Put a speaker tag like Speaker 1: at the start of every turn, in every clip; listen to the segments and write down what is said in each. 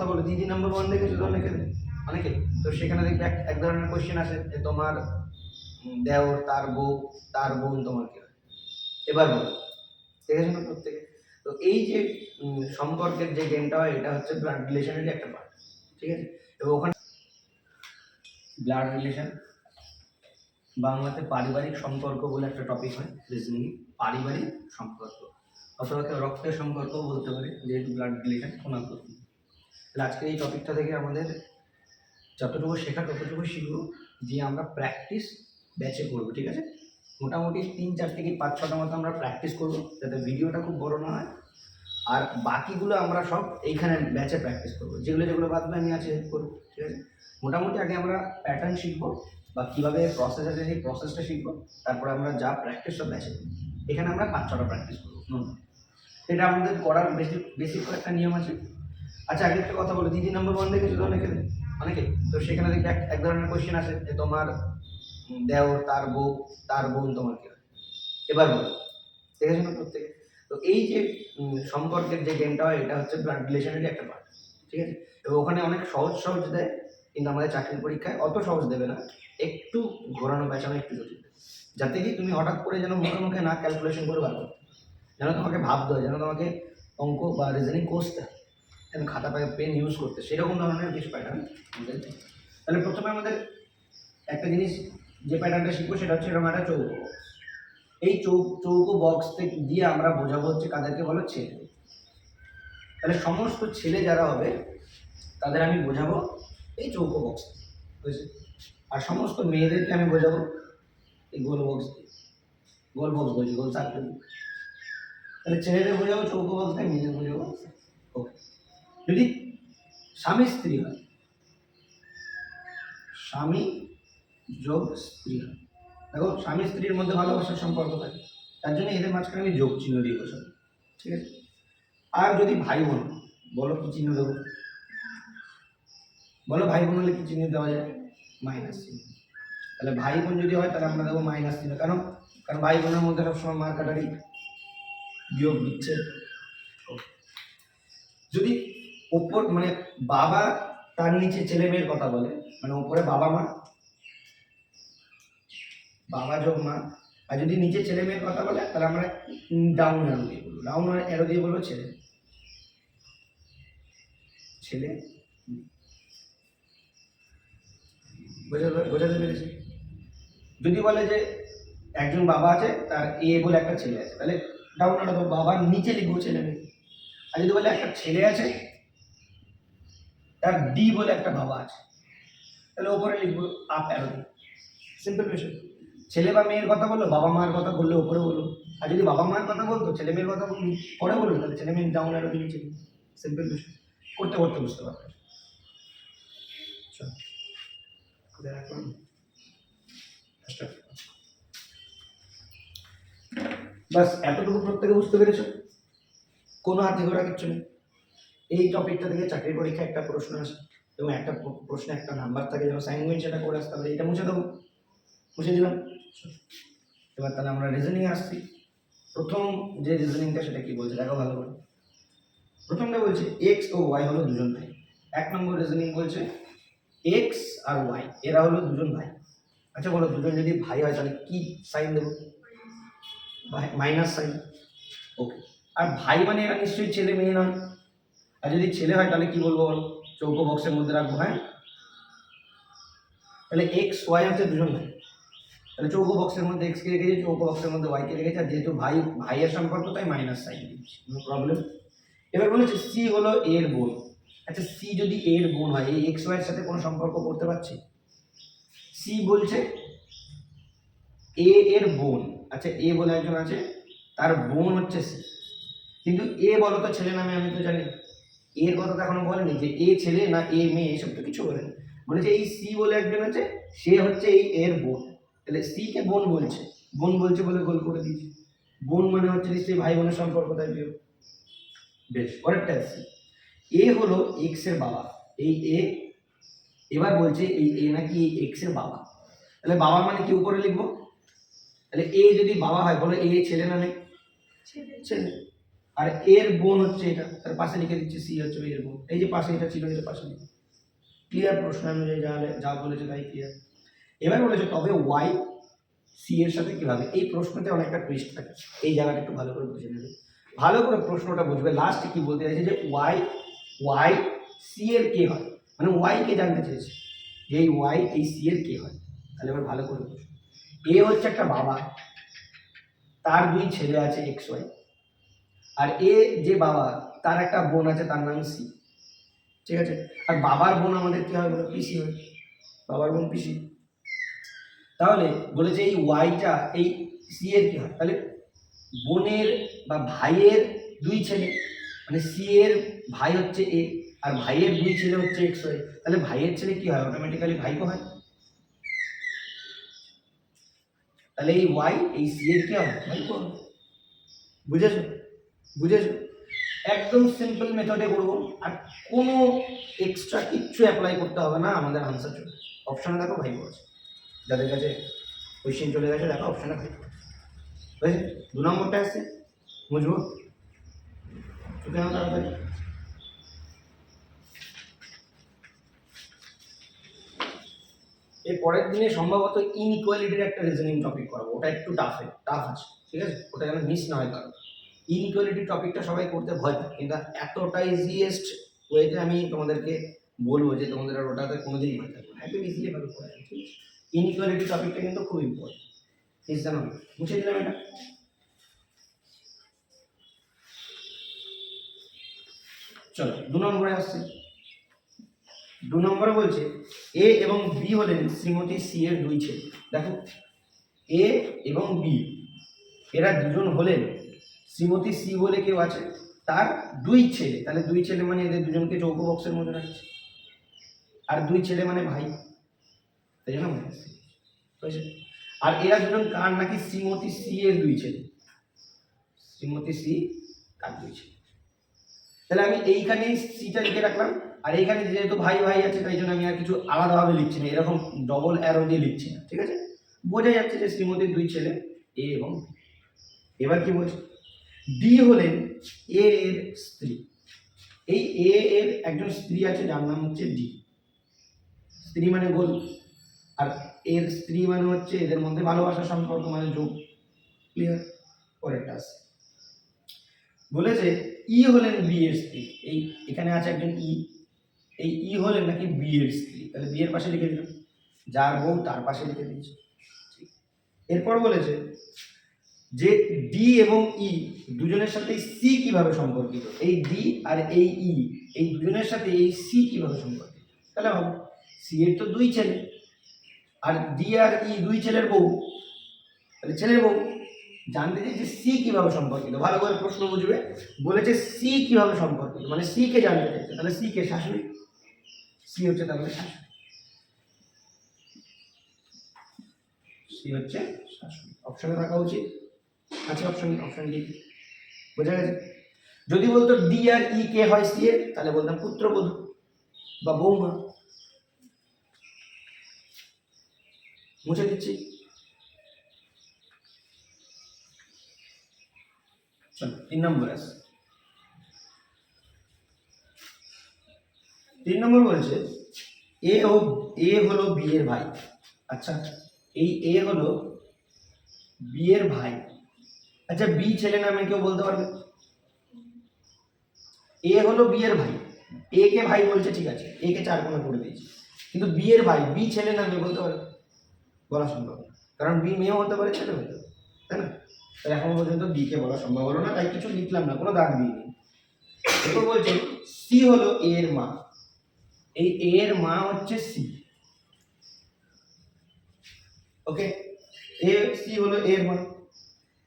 Speaker 1: কথা বলো, দিদি নাম্বার ওয়ান দেখেছ তো অনেকে? অনেকে। তো সেখানে দেখবে এক- ধরনের কোশ্চেন আছে যে তোমার দেওর, তার বউ, তার বোন তোমার কি এবার বলো দেখেছ না প্রত্যেকে। তো এই যে সম্পর্কের যে গেমটা হয়, এটা হচ্ছে ব্লাড রিলেশনেরই একটা পার্ট ঠিক আছে? এবং ওখানে ব্লাড রিলেশন বাংলাতে পারিবারিক সম্পর্ক বলে একটা টপিক হয় রিজনিং পারিবারিক সম্পর্ক। অথবা রক্তের সম্পর্ক বলতে পারে, যেহেতু ব্লাড রিলেশন শোনা করতে তাহলে আজকের এই টপিকটা থেকে আমাদের যতটুকু শেখা ততটুকু শিখব দিয়ে আমরা প্র্যাকটিস ব্যাচে করব, ঠিক আছে? মোটামুটি তিন, চার থেকে পাঁচ ছটা মতো আমরা প্র্যাকটিস করব, যাতে ভিডিওটা খুব বড় না হয়। আর বাকিগুলো আমরা সব এইখানে ব্যাচে প্র্যাকটিস করব, যেগুলো যেগুলো বাদবে আমি আছে করব, ঠিক আছে? মোটামুটি আগে আমরা প্যাটার্ন শিখব, বা কীভাবে প্রসেস আছে, সেই প্রসেসটা শিখব, তারপরে আমরা যা প্র্যাকটিস সব ব্যাচে করব। এখানে আমরা পাঁচ, ছটা প্র্যাকটিস করব। এটা আমাদের করার বেসিক বেসিক কয়েকটা নিয়ম আছে। আচ্ছা আগে একটা কথা বলো দিদি নাম্বার ওয়ান দেখেছ তো অনেকে? অনেকে? তো সেখানে দেখবে এক- ধরনের কোয়েশ্চেন আছে যে তোমার দেওর তার বউ, তার বোন তোমার এবার বলো, দেখেছ না প্রত্যেকে? তো এই যে সম্পর্কের যে গেমটা হয়, এটা হচ্ছে ব্লাড রিলেশনেরই একটা পার্ট ঠিক আছে? এবং ওখানে অনেক সহজ সহজ দেয়, কিন্তু আমাদের চাকরির পরীক্ষায় অত সহজ দেবে না, একটু ঘোরানো বেচানো একটু জটিল যাতে কি তুমি হঠাৎ করে যেন মুখে মুখে না ক্যালকুলেশন করে বার করতে যেন তোমাকে ভাবতে হয়, যেন তোমাকে অঙ্ক বা রিজনিং কষতে হয়। যেন খাতা পেন ইউজ করতে সেরকম ধরনের কিছু প্যাটার্ন আমাদের তাহলে প্রথমে আমাদের একটা জিনিস যে প্যাটার্নটা শিখব সেটা হচ্ছে এরকম একটা চৌকো। এই চৌ চৌকো বক্স থেকে দিয়ে আমরা বোঝাবো হচ্ছে কাদেরকে বলো ছেলে তাহলে সমস্ত ছেলে যারা হবে তাদের আমি বোঝাবো এই চৌকো বক্স বুঝেছি? আর সমস্ত মেয়েদেরকে আমি বোঝাবো এই গোল বক্স গোল বক্স বলছি গোল সার্কেল তাহলে ছেলেদের বোঝাবো, চৌকো বক্স দিয়ে মেয়েদের বোঝাবো। ওকে যদি স্বামী স্ত্রী হয়, স্বামী যোগ স্ত্রী হয়। দেখো, স্বামী স্ত্রীর মধ্যে ভালোবাসার সম্পর্ক থাকে, তার জন্য এদের মাঝখানে আমি যোগ চিহ্ন দিয়ে বসাবো, ঠিক আছে? আর যদি ভাই বোন বলো কি চিহ্ন দেবো? বলো ভাই বোন হলে কি চিহ্ন দেওয়া যায়? মাইনাস চিহ্ন। তাহলে ভাই বোন যদি হয়, তাহলে আমরা দেবো মাইনাস চিহ্ন। কেন? কারণ ভাই বোনের মধ্যে সবসময় মার কাটারি বিয়োগ দিচ্ছে। যদি ওপর মানে বাবা তার নিচে ছেলে মেয়ের কথা বলে মানে ওপরে বাবা মা, বাবা যোগ মা, আর যদি নিচে ছেলে মেয়ের কথা বলে, তাহলে আমরা ডাউন অ্যারো দিয়ে বলব। ডাউন অ্যারো দিয়ে বলব ছেলে। ছেলে। বোঝাতে পেরেছি? যদি বলে যে একজন বাবা আছে, তার এ বলে একটা ছেলে আছে, তাহলে ডাউন অ্যারো বাবার নিচে লিখব ছেলে মেয়ে। আর যদি বলে একটা ছেলে আছে তার ডি বলে একটা বাবা আছে। তাহলে ওপরে লিখব আপ অ্যারো সিম্পল বিষয় ছেলে বা মেয়ের কথা বলল, বাবা মায়ের কথা বললে, ওপরে বলল। আর যদি বাবা মায়ের কথা বলতো, ছেলে মেয়ের কথা বললি, পরে বলল, তাহলে ছেলে মেয়ের ডাউন অ্যারো নিচে সিম্পল বিষয় করতে করতে বুঝতে পারবে. বাস এতটুকু প্রত্যেকে বুঝতে পেরেছ? কোনো হাতে ঘোরা কিচ্ছু নেই এই টপিকটা থেকে চাকরির পরীক্ষা একটা প্রশ্ন আসে এবং একটা প্র- প্রশ্নে একটা নাম্বার থাকে যেন সাইনমেন্ট সেটা করে আসতে হবে এটা মুছে দেবো। মুছে দিলাম। এবার তাহলে আমরা রিজনিং আসছি। প্রথম যে রিজনিংটা সেটা কি বলছে? দেখো ভালো করে। প্রথমটা বলছে এক্স ও ওয়াই হলো দুজন ভাই। এক নম্বর রিজনিং বলছে এক্স আর ওয়াই এরা হলো দুজন ভাই। আচ্ছা বলো, দুজন যদি ভাই হয় তাহলে কি সাইন দেবো? মাইনাস সাইন ওকে আর ভাই মানে এরা নিশ্চয়ই ছেলে মেয়ে নয়। আর যদি ছেলে হয়, তাহলে কি বলব বলো? চৌকো বক্সের মধ্যে রাখব হ্যাঁ? তাহলে এক্স ওয়াই হচ্ছে দুজন ভাই। তাহলে চৌকো বক্সের মধ্যে এক্স কে রেখেছি, চৌকো বক্সের মধ্যে ওয়াই কে রেখেছি, আর যেহেতু ভাই, ভাইয়ের সম্পর্ক, তাই মাইনাস সাইন নো প্রবলেম এবার বলেছে সি হলো এর বোন। আচ্ছা সি যদি এর বোন হয়, এই এক্স ওয়াই এর সাথে কোনো সম্পর্ক করতে পারছি? সি বলছে এ এর বোন। আচ্ছা এ বলে একজন আছে, তার বোন হচ্ছে সি কিন্তু এ বলো তো ছেলে নামে, আমি তো জানি। এর কথা তো এখনও বলেনি যে এ ছেলে না এ মেয়ে এসব তো কিছু বলেনি। বলেছে এই সি বলে একজন আছে সে হচ্ছে এই এর বোন। তাহলে সি কে বোন বলছে? বোন বলছে বলে গোল করে দিয়েছে। বোন মানে হচ্ছে নিশ্চয়ই ভাই বোনের সম্পর্ক তাই বিয়োগ বেশ পরেরটা আসছি এ হলো এক্সের বাবা। এই এ এবার বলছে এই এ নাকি এক্সের বাবা। তাহলে বাবা মানে কি উপরে লিখব? তাহলে এ যদি বাবা হয় বলো এ ছেলে না মেয়ে ছেলে।
Speaker 2: আর এর বোন হচ্ছে এটা, তার পাশে লিখে দিচ্ছি সি হচ্ছে এর বোন। এই যে পাশে এটা ছিল, এটা পাশে ক্লিয়ার প্রশ্ন অনুযায়ী যা যা বলেছে তাই ক্লিয়ার এবার বলেছে, তবে ওয়াই সি এর সাথে কীভাবে? এই প্রশ্নতে অনেকটা টুইস্ট থাকে। এই জায়গাটা একটু ভালো করে বুঝে নেবে। ভালো করে প্রশ্নটা বুঝবে। লাস্টে কী বলতে চাইছে যে ওয়াই ওয়াই সি এর কে হয়? মানে ওয়াই কে জানতে চেয়েছে যে এই ওয়াই এই সি এর কে হয়? তাহলে এবার ভালো করে বুঝবে। এ হচ্ছে একটা বাবা। তার দুই ছেলে আছে এক্স ওয়াই আর এ যে বাবা, তার একটা বোন আছে, তার নাম সি। ঠিক আছে? আর বাবার বোন আমাদের কি হয় পিসি হয়। বাবার বোন পিসি। তাহলে বলেছে এই ওয়াইটা এই সি এর কি হয়? তাহলে বোনের বা ভাইয়ের দুই ছেলে। মানে সি এর ভাই হচ্ছে এ আর ভাইয়ের দুই ছেলে হচ্ছে এক্স ওয়াই তাহলে ভাইয়ের ছেলে কি হয়? অটোমেটিক্যালি ভাইপো হয়। তাহলে এই ওয়াই এই সি এর কি হবে? ভাইপো বুঝেছ? বুঝেছ? একদম সিম্পল মেথডে করব। আর কোনো এক্সট্রা কিচ্ছু অ্যাপ্লাই করতে হবে না আমাদের আনসার চলে। অপশানে দেখো ভাই আছে যাদের কাছে কোয়েশ্চেন চলে গেছে, দেখো অপশানে ভাই বুঝেছে? দু নম্বরটা আসছে বুঝব? আমার তাড়াতাড়ি? এর পরের দিনে সম্ভবত ইনইকুয়ালিটির একটা রিজনিং টপিক করাবো। ওটা একটু টাফে টাফ আছে, ঠিক আছে? ওটা যেন মিস না হয় কারণ ইনইকুয়ালিটি টপিকটা সবাই করতে ভয় পায়। কিন্তু এতটা ইজিয়েস্ট ওয়েতে আমি তোমাদেরকে বলব যে তোমাদের আর ওটাতে কোনোদিনই ভয় থাকবে না। একদম ইজিলি ভাবে করা ঠিক ইনইকুয়ালিটি টপিকটা কিন্তু খুব ইম্পর্টেন্ট প্লিজ জানো, মুছে দিলাম এটা। চলো, দু নম্বরে আসছে। দু নম্বরে বলছে এ এবং বি হলেন শ্রীমতী সি এর দুই ছেলে। দেখো এ এবং বি এরা দুজন হলেন শ্রীমতী সি বলে কেউ আছে? তার দুই ছেলে। তাহলে দুই ছেলে মানে এদের দুজনকে চৌক বক্সের মধ্যে রাখছে। আর দুই ছেলে মানে ভাই। তাই জন্য। আর এরা দুজন কার? নাকি শ্রীমতী সি এর দুই ছেলে? শ্রীমতী সি তার দুই ছেলে। তাহলে আমি এইখানে সিটা লিখে রাখলাম। আর এইখানে যেহেতু ভাই ভাই আছে, তাই জন্য আমি আর কিছু আলাদাভাবে লিখছি না। এরকম ডবল অ্যারো দিয়ে লিখছি না। ঠিক আছে? বোঝা যাচ্ছে যে শ্রীমতীর দুই ছেলে এ এবং এবার কি বলছে ডি হলেন এ এর স্ত্রী। এই এ এর একজন স্ত্রী আছে, যার নাম হচ্ছে ডি স্ত্রী মানে গোল আর এর স্ত্রী মানে হচ্ছে এদের মধ্যে ভালোবাসার সম্পর্ক মানে যোগ। ক্লিয়ার পরেরটা আছে। বলেছে ই হলেন বি এর স্ত্রী। এই এখানে আছে একজন ই এই ই হলেন নাকি বি এর স্ত্রী। তাহলে বি এর পাশে লিখে দিলাম। যার বউ তার পাশে লিখে দিয়েছে। এরপর বলেছে যে ডি এবং ই দুজনের সাথে সি কীভাবে সম্পর্কিত? এই ডি আর এই ই এই দুজনের সাথে এই সি কীভাবে সম্পর্কিত? তাহলে ভাবো সি এর তো দুই ছেলে, আর ডি আর ই দুই ছেলের বউ। তাহলে ছেলের বউ জানতে চাইছে সি কীভাবে সম্পর্কিত? ভালো করে প্রশ্ন বুঝবে। বলেছে সি কীভাবে সম্পর্কিত? মানে সি কে জানতে চাইছে। তাহলে সি কে শাশুড়ি? সি হচ্ছে তাহলে শাশুড়ি। সি হচ্ছে শাশুড়ি। অপশনে রাখা উচিত। আছে অপশন অপশন ডি বোঝা গেছে? যদি বলতো ডি আর ই কে হয় সি এর, তাহলে বলতাম পুত্রবধূ বা বৌমা। মুছে দিচ্ছি। তিন নম্বর আছে। তিন নম্বর বলছে, এ ও, এ হলো বিয়ের ভাই। আচ্ছা এই এ হলো বিয়ের ভাই। আচ্ছা বি ছেলে নামে কেউ বলতে পারবে? এ হলো বি এর ভাই। এ কে ভাই বলছে, ঠিক আছে। এ কে চার কোণা করে দিয়েছে। কিন্তু বি এর ভাই বি ছেলে নামে বলতে পারবে? বলা সম্ভব কারণ বি মেয়েও হতে পারে ছেলে হতে পারে। তাই না? তাই এখন পর্যন্ত বি কে বলা সম্ভব হলো না, তাই কিছু লিখলাম না, কোনো দাগ দিইনি এরপর বলছে সি হলো এ এর মা। এই এ এর মা হচ্ছে সি ওকে এ সি হলো এ এর মা।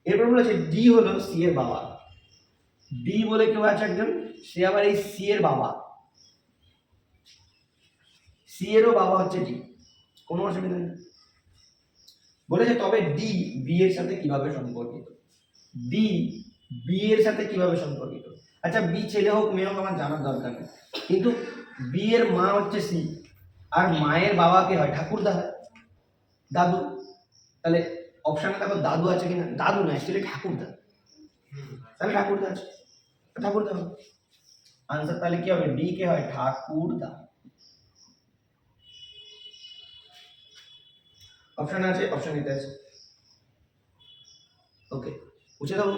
Speaker 2: এরপর বলেছে ডি হলো সি এর বাবা। ডি বলে কেউ আছে একজন? সে আবার এই সি এর বাবা। সি এরও বাবা হচ্ছে ডি কোনো অসুবিধা নেই। বলেছে, তবে ডি বি এর সাথে কীভাবে সম্পর্কিত? ডি বি এর সাথে কীভাবে সম্পর্কিত? আচ্ছা বি ছেলে হোক, মেয়ে হোক, আমার জানার দরকার নেই। কিন্তু বি এর মা হচ্ছে সি আর মায়ের বাবাকে হয় ঠাকুরদা হয় দাদু। তাহলে অপশানে দেখো দাদু আছে কিনা? দাদু না অ্যাকচুয়ালি ঠাকুরদা। তাহলে ঠাকুরদা আছে। ঠাকুর দা আনসার তাহলে কি হবে? ডি কে হয়? ঠাকুর দা অপশন আছে অপশন নিতে আছে। ওকে বুঝে দেবো?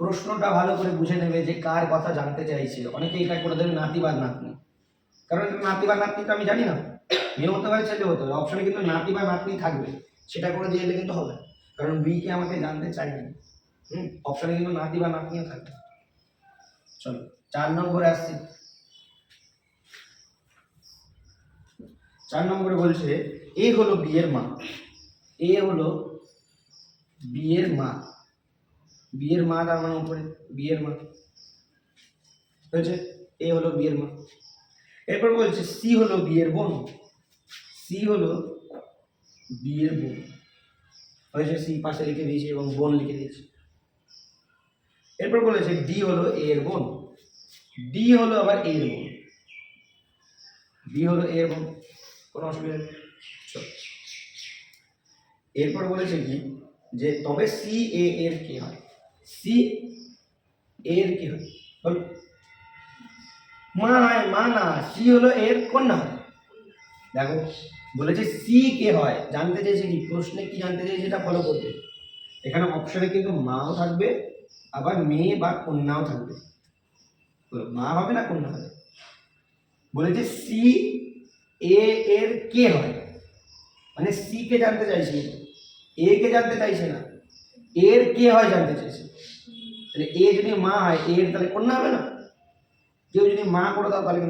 Speaker 2: প্রশ্নটা ভালো করে বুঝে নেবে যে কার কথা জানতে চাইছে অনেকে এটা করে দেবে নাতি বা নাতনি। কারণ এটা নাতি বা নাতনিটা আমি জানি না। মেয়ে হতে পারে ছেলে হতে পারে। অপশনে কিন্তু নাতি বা নাতনি থাকবে, সেটা করে দিয়ে দিলে কিন্তু হবে। কারণ বি কে আমাকে জানতে চাইনি। হুম? অপশনে কিন্তু নাতি বা নাতনিও থাকবে। চলো, চার নম্বরে আসছি। চার নম্বরে বলছে এ হলো বিয়ের মা। এ হলো বিয়ের মা। বিয়ের মা তার মানে উপরে বিয়ের মা। হয়েছে? এ হলো বিয়ের মা। এরপর বলছে সি হলো বিয়ের বোন। সি হলো বিয়ের বোন। হয়েছে সি পাশে লিখে দিয়েছে এবং বোন লিখে দিয়েছে। এরপর বলেছে ডি হলো এ এর বোন। ডি হলো আবার এ এর বোন। ডি হলো এ এর বোন। কোনো অসুবিধা নেই। এরপর বলেছে কি, যে তবে সি এ এর কি হয়? সি এর কি হয়? মা হয় মা না সি হলো এর কন্যা। দেখো, বলেছে সি কে হয়, জানতে চাইছে কি? প্রশ্নে কি জানতে চাইছে সেটা ফলো করবে। এখানে অপশনে কিন্তু মাও থাকবে, আবার মেয়ে বা কন্যাও থাকবে। মা হবে না কন্যা হবে? বলেছে সি এ এর কে হয়? মানে সি কে জানতে চাইছে, এ কে জানতে চাইছে না, এর কে হয় জানতে চাইছে। তাহলে এ যদি মা হয়, এর তাহলে কন্যা হবে না? কেউ যদি মা করো তাহলে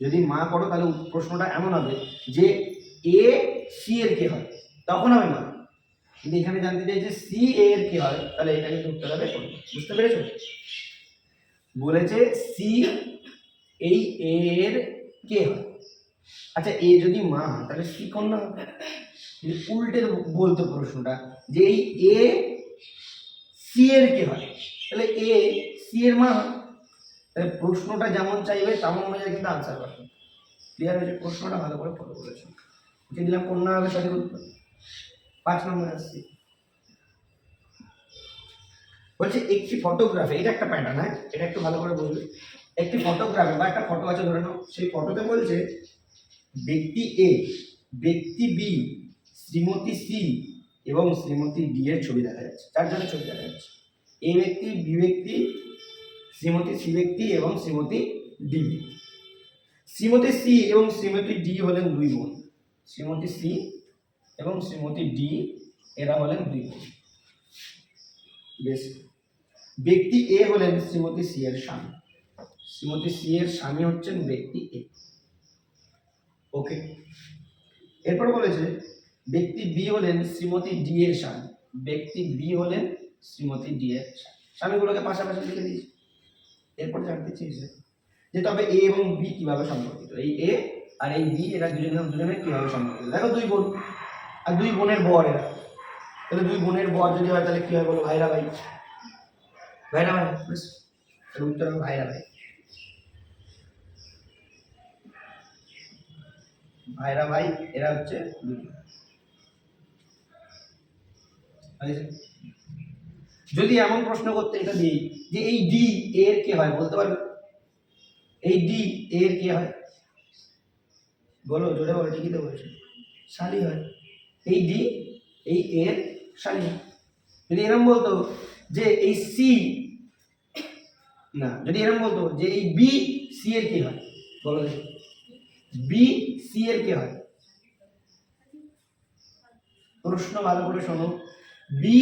Speaker 2: যদি মা করো তাহলে প্রশ্নটা এমন হবে যে এ সি এর কে হয়? তখন হবে মা। কিন্তু এখানে জানতে চাইছে সি এ এর কে হয়? তাহলে এটা কিন্তু উত্তর হবে বুঝতে পেরেছ? বলেছে সি এই এ এর কে হয়? আচ্ছা এ যদি মা হয়, তাহলে সি কন্যা হবে উল্টে বলতো প্রশ্নটা যে এই এ সি এর কে হয়? তাহলে এ সি এর মা হয়। তাহলে প্রশ্নটা যেমন চাইবে, তেমন অনুযায়ী কিন্তু আনসার পাবে ক্লিয়ার হয়েছে? প্রশ্নটা ভালো করে ফলো করেছে। যে দিলাম কন্যা হবে সঠিক উত্তর। পাঁচ নম্বর আসছি। বলছে একটি ফটোগ্রাফে এটা একটা প্যাটার্ন হ্যাঁ? এটা একটু ভালো করে বলবে। একটি ফটোগ্রাফে বা একটা ফটো আছে, ধরে নাও, সেই ফটোতে বলছে, ব্যক্তি এ ব্যক্তি বি শ্রীমতী সি এবং শ্রীমতী ডি এর ছবি দেখা যাচ্ছে। চারজনের ছবি দেখা যাচ্ছে। এ ব্যক্তি বি ব্যক্তি শ্রীমতী সি ব্যক্তি এবং শ্রীমতী ডি। শ্রীমতী সি এবং শ্রীমতী ডি হলেন দুই বোন। শ্রীমতী সি এবং শ্রীমতী ডি, এরা হলেন দুই বোন। বেশ। ব্যক্তি এ হলেন শ্রীমতী সি এর স্বামী। শ্রীমতী সি এর স্বামী হচ্ছেন ব্যক্তি এ। ওকে। এরপর বলেছে, ব্যক্তি বি হলেন শ্রীমতী ডি এর স্বামী। ব্যক্তি বি হলেন শ্রীমতী ডি এর স্বামী। স্বামীগুলোকে পাশাপাশি লিখে দিয়েছে। এরপর জানতে চেয়েছে যে তবে এ এবং বি কীভাবে সম্পর্কিত? এই এ আর এই বি এরা দুজনের দুজনের কীভাবে সম্পর্কিত? দেখো দুই বোন। আর দুই বোনের বর এরা। তাহলে দুই বোনের বর যদি হয়, তাহলে কি হয় বলো? ভাইরা ভাই। ভাইরা ভাই উত্তর হবে ভাইরা ভাই। ভাইরা ভাই, এরা হচ্ছে হয়েছে? যদি এমন প্রশ্ন করতে এটা দিই যে এই ডি এর কে হয়, বলতে পারবে? এই ডি এর কে হয়? বলো, জোরে বলো ঠিকই তো বলছে। শালি হয়। এই ডি এই এর শালি। যদি এরম বলতো যে এই সি না, যদি এরম বলতো যে এই বি সি এর কি হয়, বলো বি সি এর কে হয়? প্রশ্ন ভালো করে শোনো। বি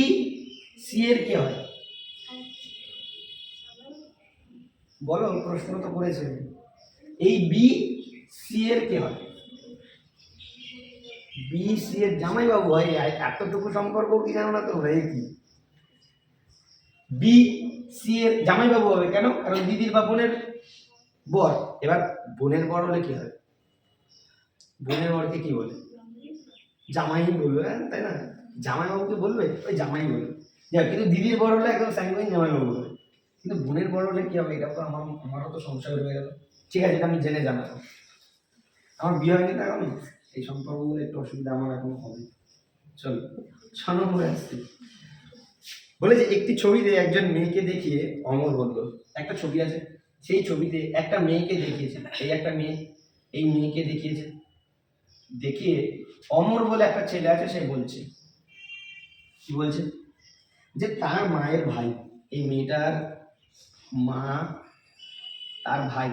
Speaker 2: সি এর কে হয়? বলো প্রশ্ন তো করেছে এই বি সি এর কে হয়? বি সি এর জামাইবাবু হয় এতটুকু সম্পর্ক কি জানো না তো? হয়ে কি? বি সি এর জামাইবাবু হবে কেন? কারণ দিদির বা বোনের বর। এবার বোনের বর হলে কি হয়? বোনের বরকে কি বলে? জামাই বলবে হ্যাঁ, তাই না? জামাইবাবুকে বলবে ওই জামাই বলবে। যাক, কিন্তু দিদির বর হলে একদম স্যাঙ্গুইন জামাইবাবু বলবে কিন্তু বোনের বড় হলে কি হবে? এটা তো আমার, আমারও তো সংশয় হয়ে গেল। ঠিক আছে আমি জেনে জানাব আমার বিয়ে হয়নি তো এখন? এই সম্পর্কগুলো একটু অসুবিধা আমার এখন হবে। চলো ছ নম্বরে আসছি। বলে যে একটি ছবিতে একজন মেয়েকে দেখিয়ে অমর বলল, একটা ছবি আছে, সেই ছবিতে একটা মেয়েকে দেখিয়েছে, এই একটা মেয়ে, এই মেয়েকে দেখিয়েছে। দেখিয়ে অমর বলে একটা ছেলে আছে, সে বলছে। কি বলছে? যে তার মায়ের ভাই, এই মেয়েটার মা তার ভাই।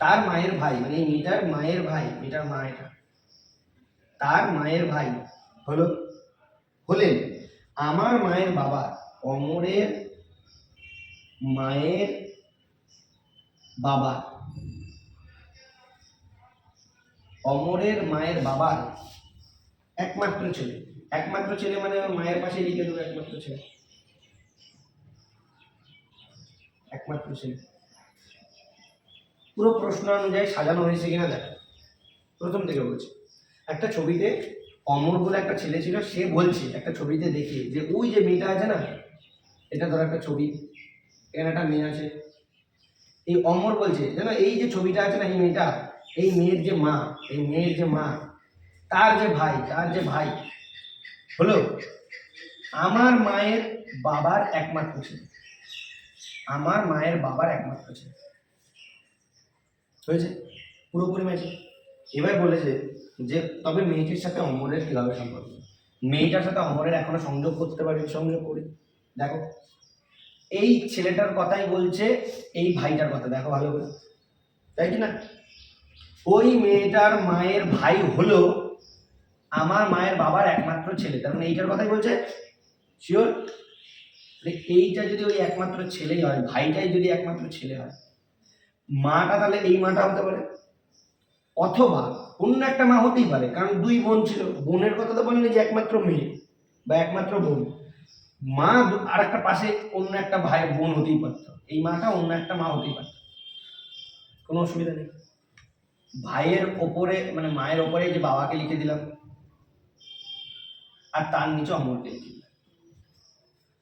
Speaker 2: তার মায়ের ভাই মানে এই মেয়েটার মায়ের ভাই, মেয়েটার মা এটা। তার মায়ের ভাই হলো, হলেন আমার মায়ের বাবা অমরের মায়ের বাবা। অমরের মায়ের বাবার একমাত্র ছেলে। একমাত্র ছেলে মানে মায়ের পাশে লিখে দেবো একমাত্র ছেলে। একমাত্র ছেলে। পুরো প্রশ্ন অনুযায়ী সাজানো হয়েছে কিনা দেখ। প্রথম থেকে বলছি। একটা ছবিতে অমর বলে একটা ছেলে ছিল, সে বলছে, একটা ছবিতে দেখে যে ওই যে মেয়েটা আছে না, এটা ধর একটা ছবি, এখানে একটা মেয়ে আছে। এই অমর বলছে, জানো, এই যে ছবিটা আছে না, এই মেয়েটা, এই মেয়ের যে মা, এই মেয়ের যে মা তার যে ভাই, তার যে ভাই, হলো আমার মায়ের বাবার একমাত্র ছেলে। আমার মায়ের বাবার একমাত্র ছেলে। হয়েছে? পুরোপুরি ম্যাচে এবার বলেছে যে তবে মেয়েটির সাথে অমরের কীভাবে সম্পর্ক? মেয়েটার সাথে অমরের এখনও সংযোগ করতে পারি, সংযোগ করি। দেখো, এই ছেলেটার কথাই বলছে, এই ভাইটার কথা। দেখো ভালো করে। তাই কি না? ওই মেয়েটার মায়ের ভাই হলো আমার মায়ের বাবার একমাত্র ছেলে। তার মানে এইটার কথাই বলছে? শিওর এইটা যদি ওই একমাত্র ছেলেই হয়, ভাইটাই যদি একমাত্র ছেলে হয়, মাটা তাহলে এই মাটা হতে পারে? অথবা অন্য একটা মা হতেই পারে, কারণ দুই বোন ছিল। বোনের কথা তো বলেনি যে একমাত্র মেয়ে বা একমাত্র বোন। মা আর একটা পাশে অন্য একটা ভাই বোন হতেই পারতো। এই মাটা অন্য একটা মা হতেই পারত। কোনো অসুবিধা নেই। ভাইয়ের ওপরে মানে মায়ের ওপরে যে বাবাকে লিখে দিলাম আর তার নিচে অমরকে লিখে দিলাম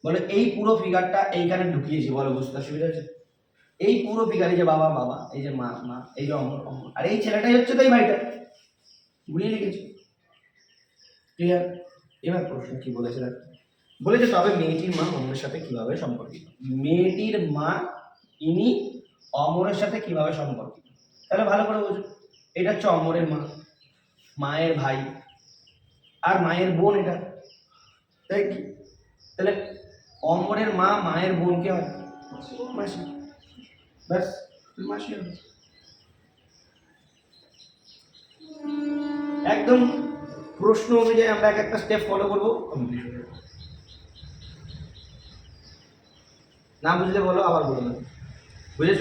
Speaker 2: বলে, এই পুরো ফিগারটা এইখানে ঢুকিয়েছি। বলো, বুঝতে অসুবিধা হচ্ছে এই পুরো ফিগারে যে বাবা বাবা, এই যে মা মা, এই যে অমর অমর, আর এই ছেলেটাই হচ্ছে তো এই ভাইটা। বুঝিয়ে লিখেছি ক্লিয়ার এবার প্রশ্ন, কি বলেছে বলেছে, তবে মেয়েটির মা অমরের সাথে কীভাবে সম্পর্কিত? মেয়েটির মা ইনি অমরের সাথে কীভাবে সম্পর্কিত? তাহলে ভালো করে বোঝো। এটা হচ্ছে অমরের মা, মায়ের ভাই। আর মায়ের বোন এটা। তাই কি? তাহলে অমরের মা মায়ের বোনকে হয় মাসি। ব্যাস মাসি একদম প্রশ্ন অনুযায়ী আমরা এক একটা স্টেপ ফলো করব। না বুঝলে বলো, আবার বলে। বুঝেছ?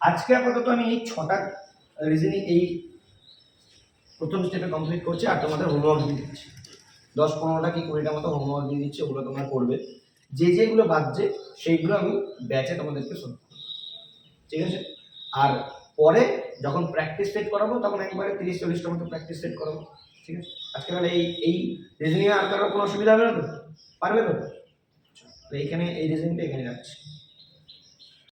Speaker 2: আজকে আপাতত আমি এই ছটা রিজনিং এই প্রথম স্টেপে কমপ্লিট করছি আর তোমাদের হোমওয়ার্ক দিয়ে দিচ্ছি। দশ পনেরোটা কি কুড়িটা মতো হোমওয়ার্ক দিয়ে দিচ্ছি ওগুলো তোমরা করবে। যে যেগুলো বাজছে সেইগুলো আমি ব্যাচে তোমাদেরকে শোনাবো ঠিক আছে? আর পরে যখন প্র্যাকটিস সেট করাবো তখন একবারে তিরিশ চল্লিশটা মতো প্র্যাকটিস সেট করাবো। ঠিক আছে? আজকে তাহলে এই এই রিজনিংয়ে আর কারও কোনো অসুবিধা হবে না তো? পারবে তো? আচ্ছা, তো এইখানে এই রিজনিংটা এখানে রাখছি।